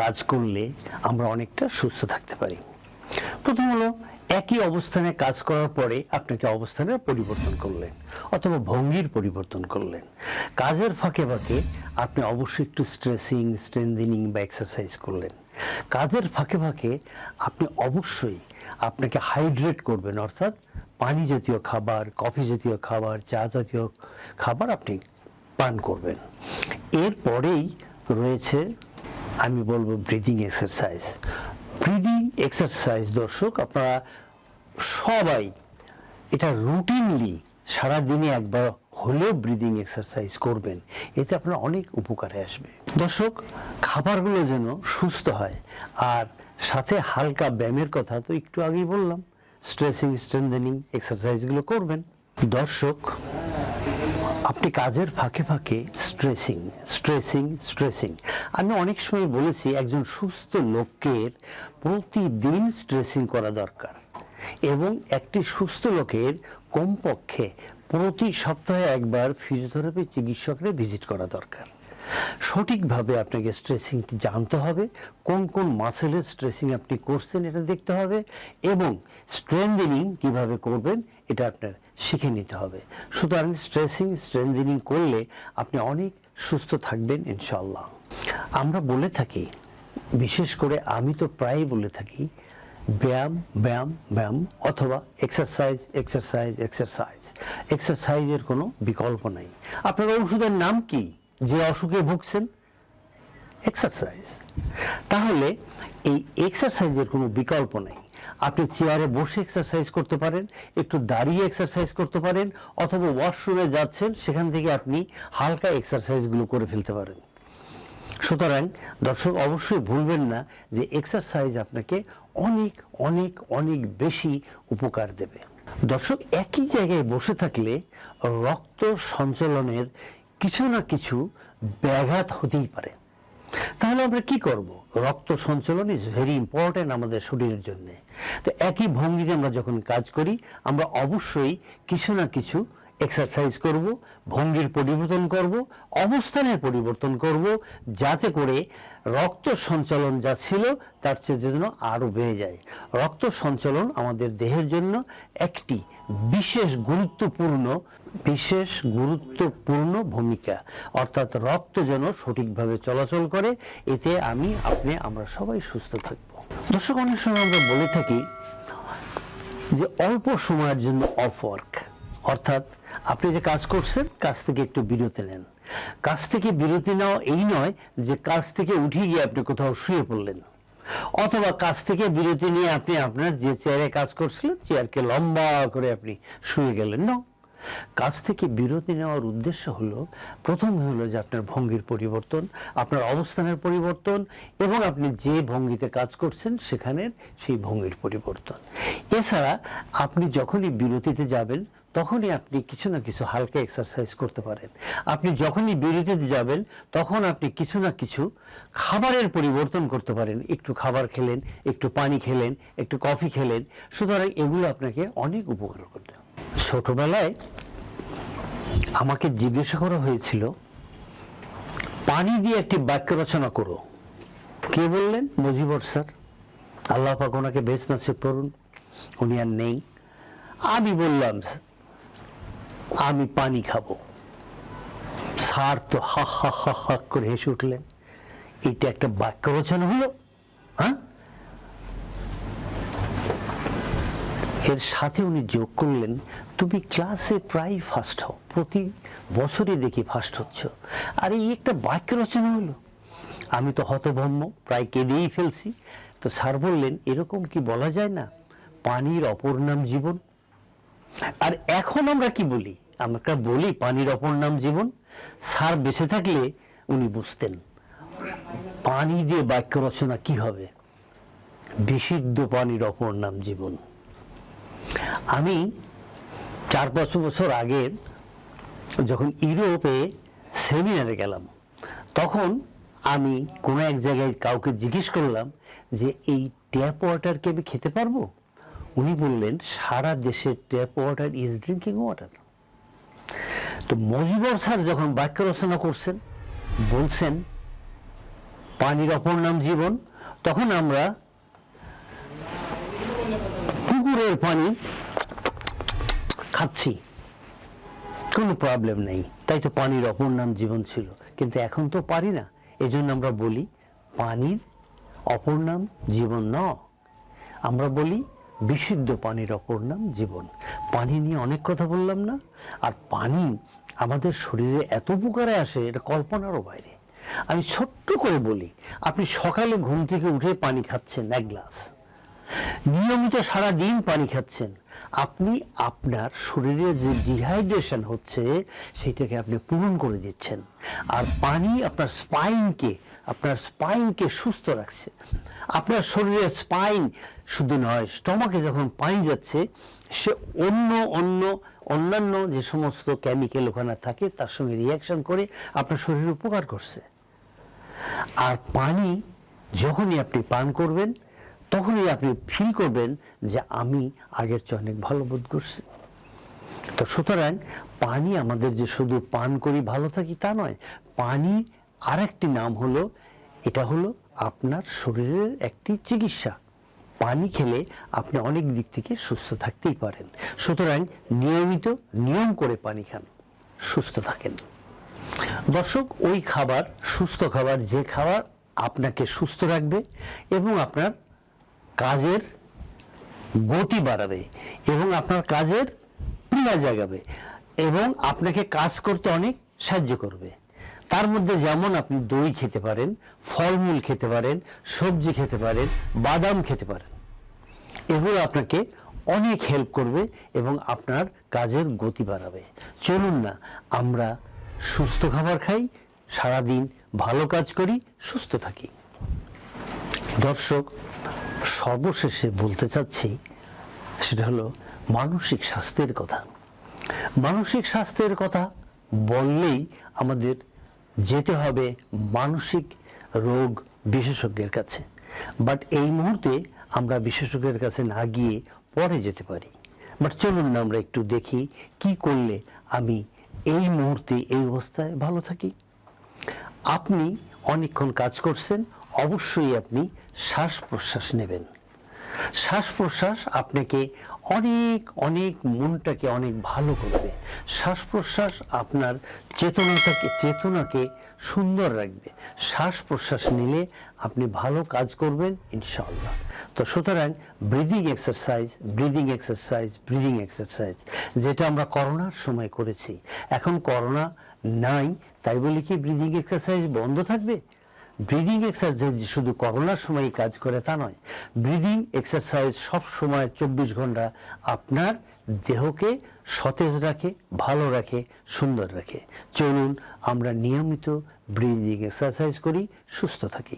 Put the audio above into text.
কাজ করলে আমরা অনেকটা সুস্থ থাকতে পারি। প্রথম হলো, একই অবস্থানে কাজ করার পরে আপনাকে অবস্থানের পরিবর্তন করলেন, অথবা ভঙ্গির পরিবর্তন করলেন। কাজের ফাঁকে ফাঁকে আপনি অবশ্যই একটু স্ট্রেসিং স্ট্রেন্থেনিং বা এক্সারসাইজ করলেন। কাজের ফাঁকে ফাঁকে আপনি অবশ্যই আপনাকে হাইড্রেট করবেন, অর্থাৎ পানি জাতীয় খাবার কফি জাতীয় খাবার, চা জাতীয় খাবার আপনি পান করবেন। এরপরেই রয়েছে আমি বলব ব্রিদিং এক্সারসাইজ ব্রিদিং এক্সারসাইজ দর্শক, আপনারা সবাই এটা রুটিনলি সারাদিনে একবার হলেও ব্রিদিং এক্সারসাইজ করবেন। এতে আপনার অনেক উপকারে আসবে। দর্শক, খাবারগুলো যেন সুস্থ হয়। আর সাথে হালকা ব্যায়ামের কথা তো একটু আগেই বললাম। স্ট্রেসিং স্ট্রেন্থেনিং এক্সারসাইজগুলো করবেন। দর্শক আপনি কাজের ফাঁকে ফাঁকে স্ট্রেসিং স্ট্রেসিং স্ট্রেসিং আমি অনেক সময় বলেছি, একজন সুস্থ লোকের প্রতিদিন স্ট্রেসিং করা দরকার। এবং একটি সুস্থ লোকের কমপক্ষে প্রতি সপ্তাহে একবার ফিজিওথেরাপি চিকিৎসকরা ভিজিট করা দরকার। সঠিকভাবে আপনাকে স্ট্রেসিংটি জানতে হবে, কোন কোন মাসেলের স্ট্রেসিং আপনি করছেন এটা দেখতে হবে এবং স্ট্রেন্থেনিং কীভাবে করবেন এটা আপনার শিখে নিতে হবে। সুতরাং স্ট্রেসিং স্ট্রেন্থেনিং করলে আপনি অনেক সুস্থ থাকবেন ইনশাল্লাহ আমরা বলে থাকি, বিশেষ করে আমি তো প্রায়ই বলে থাকি, ব্যায়াম ব্যায়াম ব্যায়াম অথবা এক্সারসাইজ এক্সারসাইজ এক্সারসাইজ এক্সারসাইজের কোনো বিকল্প নাই। আপনার ওষুধের নাম কি? যে অসুখে ভুগছেন এক্সারসাইজ তাহলে এই এক্সারসাইজের কোনো বিকল্প নেই। আপনি চেয়ারে বসে এক্সারসাইজ করতে পারেন, একটু দাঁড়িয়ে এক্সারসাইজ করতে পারেন, অথবা ওয়াশরুমে যাচ্ছেন, সেখান থেকে আপনি হালকা এক্সারসাইজগুলো করে ফেলতে পারেন। সুতরাং দর্শক, অবশ্যই ভুলবেন না যে এক্সারসাইজ আপনাকে অনেক অনেক অনেক বেশি উপকার দেবে। দর্শক, একই জায়গায় বসে থাকলে রক্ত সঞ্চালনের কিছু না কিছু ব্যাঘাত হতেই পারে। তাহলে আমরা কি করব? রক্ত সঞ্চালন ইজ ভেরি ইম্পর্ট্যান্ট আমাদের শরীরের জন্য। তো একই ভঙ্গিতে আমরা যখন কাজ করি, আমরা অবশ্যই কিছু না কিছু এক্সারসাইজ করব, ভঙ্গির পরিবর্তন করব অবস্থানের পরিবর্তন করব, যাতে করে রক্ত সঞ্চালন যা ছিল তার চেয়ে যেন আরও বেড়ে যায়। রক্ত সঞ্চালন আমাদের দেহের জন্য একটি বিশেষ গুরুত্বপূর্ণ বিশেষ গুরুত্বপূর্ণ ভূমিকা। অর্থাৎ রক্ত যেন সঠিকভাবে চলাচল করে, এতে আমি, আপনি, আমরা সবাই সুস্থ থাকব। দর্শক, অনেক সময় আমরা বলে থাকি যে অল্প সময়ের জন্য অফ ওয়ার্ক অর্থাৎ আপনি যে কাজ করছেন, কাজ থেকে একটু বিরতি নেন। কাজ থেকে বিরতি নেওয়া এই নয় যে কাজ থেকে উঠে গিয়ে আপনি কোথাও শুয়ে পড়লেন। অথবা কাজ থেকে বিরতি নিয়ে আপনি আপনার যে চেয়ারে কাজ করছিলেন চেয়ারকে লম্বা করে আপনি শুয়ে গেলেন। না কাজ থেকে বিরতি নেওয়ার উদ্দেশ্য হলো, প্রথম হলো যে আপনার ভঙ্গির পরিবর্তন, আপনার অবস্থানের পরিবর্তন, এবং আপনি যে ভঙ্গিতে কাজ করছেন, সেখানের সেই ভঙ্গির পরিবর্তন। এছাড়া আপনি যখনই বিরতিতে যাবেন তখনই আপনি কিছু না কিছু হালকা এক্সারসাইজ করতে পারেন। আপনি যখনই বিরতিতে যাবেন, তখন আপনি কিছু না কিছু খাবারের পরিবর্তন করতে পারেন। একটু খাবার খেলেন, একটু পানি খেলেন, একটু কফি খেলেন, সুতরাং এগুলো আপনাকে অনেক উপকার করবে। ছোটবেলায় আমাকে জিজ্ঞাসা করা হয়েছিল, পানি দিয়ে একটি বাক্য রচনা করো। কে বললেন? মুজিবর স্যার। আল্লাহ পাক ওনাকে বেশ নসিব করুন। উনি আর নেই। আমি বললাম আমি পানি খাব। স্যার তো হা হা হা হা করে হেসে উঠলেন। এটা একটা বাক্য রচনা হলো হ্যাঁ? এর সাথে উনি যোগ করলেন, তুমি ক্লাসে প্রায় ফার্স্ট হও, প্রতি বছরই দেখি ফার্স্ট হচ্ছ। আর এই একটা বাক্য রচনা হলো, আমি তো হতভম্ব, প্রায় কেঁদেই ফেলছি। তো স্যার বললেন, এরকম কি বলা যায় না? পানির অপর নাম জীবন। আর এখন আমরা কি বলি? আমরা বলি, পানির অপর নাম জীবন। স্যার বেঁচে থাকলে উনি বুঝতেন, পানি দিয়ে বাক্য রচনা কি হবে? বিশুদ্ধ পানির অপর নাম জীবন। আমি চার পাঁচ বছর আগে যখন ইউরোপে সেমিনারে গেলাম, তখন আমি কোনো এক জায়গায় কাউকে জিজ্ঞেস করলাম যে, এই ট্যাপ ওয়াটার কি আমি খেতে পারব? উনি বললেন, সারা দেশের tap water is drinking water তো মজিবর স্যার যখন বাক্য রচনা করছেন, বলছেন, পানির অপর নাম জীবন, তখন আমরা পুকুরের পানি খাচ্ছি। কোনো প্রবলেম নেই। তাই তো পানির অপর নাম জীবন ছিল। কিন্তু এখন তো পারি না। এই জন্য আমরা বলি, পানির অপর নাম জীবন ন আমরা বলি বিশুদ্ধ পানির অপর নাম জীবন। পানি নিয়ে অনেক কথা বললাম না, আর পানি আমাদের শরীরে এত উপকারে আসে, এটা কল্পনারও বাইরে। আমি ছোট্ট করে বলি, আপনি সকালে ঘুম থেকে উঠে পানি খাচ্ছেন এক গ্লাস। নিয়মিত সারা দিন পানি খাচ্ছেন। আপনি আপনার শরীরে যে ডিহাইড্রেশন হচ্ছে, সেটাকে আপনি পূরণ করে দিচ্ছেন। আর পানি আপনার স্পাইনকে আপনার স্পাইনকে সুস্থ রাখছে। আপনার শরীরের স্পাইন শুধু নয় স্টমাকে যখন পানি যাচ্ছে, সে অন্য অন্য, অন্যান্য যে সমস্ত কেমিক্যাল ওখানে থাকে, তার সঙ্গে রিয়াকশন করে আপনার শরীরে উপকার করছে। আর পানি যখনই আপনি পান করবেন, তখনই আপনি ফিল করবেন যে আমি আগের চেয়ে অনেক ভালো বোধ করছি। তো সুতরাং পানি আমাদের যে শুধু পান করি ভালো থাকি তা নয়, পানি আরেকটি নাম হলো, এটা হলো আপনার শরীরের একটি চিকিৎসা। পানি খেলে আপনি অনেক দিক থেকে সুস্থ থাকতেই পারেন। সুতরাং নিয়মিত নিয়ম করে পানি খান, সুস্থ থাকেন। দর্শক, ওই খাবার, সুস্থ খাবার, যে খাবার আপনাকে সুস্থ রাখবে এবং আপনার কাজের গতি বাড়াবে এবং আপনার কাজের প্রিয়া জাগাবে এবং আপনাকে কাজ করতে অনেক সাহায্য করবে। তার মধ্যে যেমন আপনি দই খেতে পারেন, ফলমূল খেতে পারেন, সবজি খেতে পারেন, বাদাম খেতে পারেন, এগুলো আপনাকে অনেক হেল্প করবে এবং আপনার কাজের গতি বাড়াবে। চলুন না, আমরা সুস্থ খাবার খাই, সারাদিন ভালো কাজ করি, সুস্থ থাকি। দর্শক, সর্বশেষে বলতে চাচ্ছি, সেটা হলো মানসিক স্বাস্থ্যের কথা। মানসিক স্বাস্থ্যের কথা বললেই আমাদের যেতে হবে মানসিক রোগ বিশেষজ্ঞের কাছে। বাট এই মুহূর্তে আমরা বিশেষজ্ঞের কাছে না গিয়ে পরে যেতে পারি। বাট চলুন না আমরা একটু দেখি কি করলে আমি এই মুহূর্তে এই অবস্থায় ভালো থাকি। আপনি অনেকক্ষণ কাজ করছেন, অবশ্যই আপনি শ্বাস প্রশ্বাস নেবেন। শ্বাস প্রশ্বাস আপনাকে অনেক অনেক মনটাকে অনেক ভালো করবে। শ্বাস প্রশ্বাস আপনার চেতনাটাকে, চেতনাকে সুন্দর রাখবে। শ্বাস প্রশ্বাস নিলে আপনি ভালো কাজ করবেন, ইনশাআল্লাহ। তো সুতরাং breathing exercise breathing exercise breathing exercise যেটা আমরা করোনার সময় করেছি। এখন করোনা নাই, তাই বলে কি ব্রিদিং এক্সারসাইজ বন্ধ থাকবে? ব্রিদিং এক্সারসাইজ শুধু করোনার সময় কাজ করে তা নয়। ব্রিদিং এক্সারসাইজ সব সময় চব্বিশ ঘণ্টা আপনার দেহকে সতেজ রাখে, ভালো রাখে, সুন্দর রাখে। চলুন আমরা নিয়মিত ব্রিদিং এক্সারসাইজ করি, সুস্থ থাকি।